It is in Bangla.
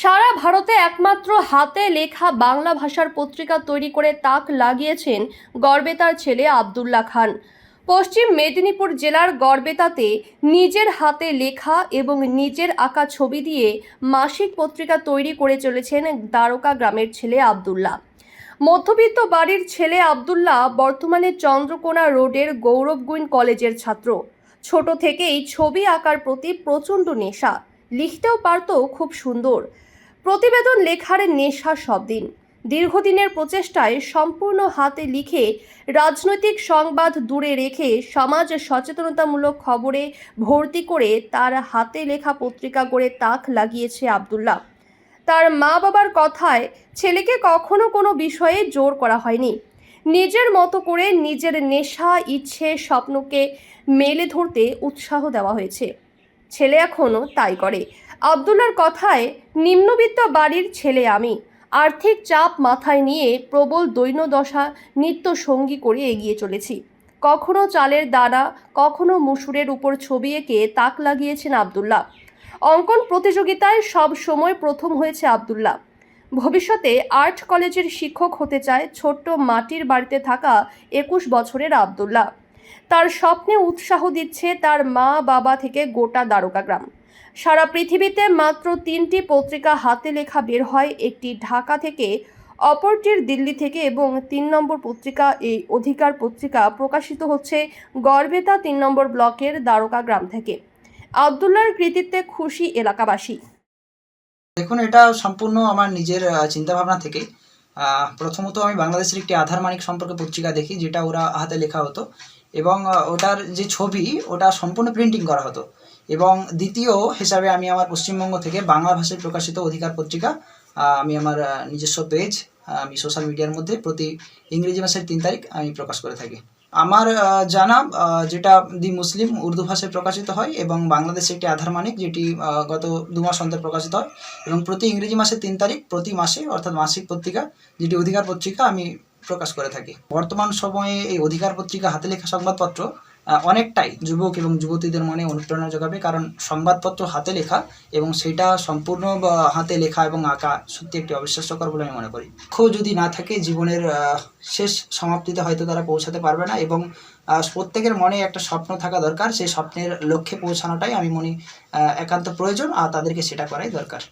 সারা ভারতে একমাত্র হাতে লেখা বাংলা ভাষার পত্রিকা তৈরি করে তাক লাগিয়েছেন গর্বেতার ছেলে আবদুল্লাহ খান। পশ্চিম মেদিনীপুর জেলার গড়বেতাতে নিজের হাতে লেখা এবং নিজের আঁকা ছবি দিয়ে মাসিক পত্রিকা তৈরি করে চলেছেন দ্বারকা গ্রামের ছেলে আবদুল্লাহ। মধ্যবিত্ত বাড়ির ছেলে আবদুল্লাহ বর্তমানে চন্দ্রকোনা রোডের গৌরবগুইন কলেজের ছাত্র। ছোট থেকেই ছবি আঁকার প্রতি প্রচণ্ড নেশা। লিখতেও পারতো খুব সুন্দর। প্রতিবেদন লেখার নেশা সব দিন। দীর্ঘদিনের প্রচেষ্টায় সম্পূর্ণ হাতে লিখে রাজনৈতিক সংবাদ দূরে রেখে সমাজ সচেতনতামূলক খবরে ভর্তি করে তার হাতে লেখা পত্রিকা গড়ে তাক লাগিয়েছে আবদুল্লাহ। তার মা বাবার কথায় ছেলেকে কখনো কোনো বিষয়ে জোর করা হয়নি। নিজের মতো করে নিজের নেশা, ইচ্ছে, স্বপ্নকে মেলে ধরতে উৎসাহ দেওয়া হয়েছে। ছেলে এখনও তাই করে। আবদুল্লার কথায়, নিম্নবিত্ত বাড়ির ছেলে আমি। আর্থিক চাপ মাথায় নিয়ে প্রবল দৈন্যদশা নিত্য সঙ্গী করে এগিয়ে চলেছি। কখনো চালের দানা, কখনো মুসুরের উপর ছবি এঁকে তাক লাগিয়েছেন আবদুল্লাহ। অঙ্কন প্রতিযোগিতায় সব সময় প্রথম হয়েছে আবদুল্লাহ। ভবিষ্যতে আর্ট কলেজের শিক্ষক হতে চায় ছোট্ট মাটির বাড়িতে থাকা একুশ বছরের আবদুল্লাহ। তার স্বপ্নে উৎসাহ দিচ্ছে তার মা বাবা থেকে গোটা দ্বারকা গ্রাম। সারা পৃথিবীতে মাত্র তিনটি পত্রিকা হাতে লেখা বের হয়, একটি ঢাকা থেকে, অপরটির দিল্লি থেকে এবং তিন নম্বর পত্রিকা, এই অধিকার পত্রিকা প্রকাশিত হচ্ছে গড়বেতা তিন নম্বর ব্লকের দ্বারকা গ্রাম থেকে। আবদুল্লার কৃতিত্বে খুশি এলাকাবাসী। দেখুন, এটা সম্পূর্ণ আমার নিজের চিন্তা ভাবনা থেকে প্রথমত আমি বাংলাদেশের একটি আধার মানিক সম্পর্কে পত্রিকা দেখি, যেটা ওরা হাতে লেখা হতো। এবং ওটার যে ছবি, ওটা সম্পূর্ণ প্রিন্টিং করা হতো। এবং দ্বিতীয় হিসাবে আমি আমার পশ্চিমবঙ্গ থেকে বাংলা ভাষায় প্রকাশিত অধিকার পত্রিকা আমি আমার নিজস্ব পেজ আমি সোশ্যাল মিডিয়ার মধ্যে প্রতি ইংরেজি মাসের তিন তারিখ আমি প্রকাশ করে থাকি। আমার জানা যেটা দি মুসলিম, উর্দু ভাষায় প্রকাশিত হয় এবং বাংলাদেশে একটি আধার মানিক, যেটি গত দু মাস অন্তর প্রকাশিত হয় এবং প্রতি ইংরেজি মাসের তিন তারিখ, প্রতি মাসে, অর্থাৎ মাসিক পত্রিকা, যেটি অধিকার পত্রিকা, আমি প্রকাশ করে থাকি। বর্তমান সময়ে এই অধিকার পত্রিকা হাতে লেখা সংবাদপত্র অনেকটাই যুবক এবং যুবতীদের মনে অনুপ্রেরণা যোগাবে, কারণ সংবাদপত্র হাতে লেখা এবং সেটা সম্পূর্ণ হাতে লেখা এবং আঁকা সত্যি একটি অবিশ্বাস্যকর বলে আমি মনে করি। লক্ষ্য যদি না থাকে, জীবনের শেষ সমাপ্তিতে হয়তো তারা পৌঁছাতে পারবে না এবং প্রত্যেকের মনে একটা স্বপ্ন থাকা দরকার। সেই স্বপ্নের লক্ষ্যে পৌঁছানোটাই আমি মনে একান্ত প্রয়োজন, আর তাদেরকে সেটা করাই দরকার।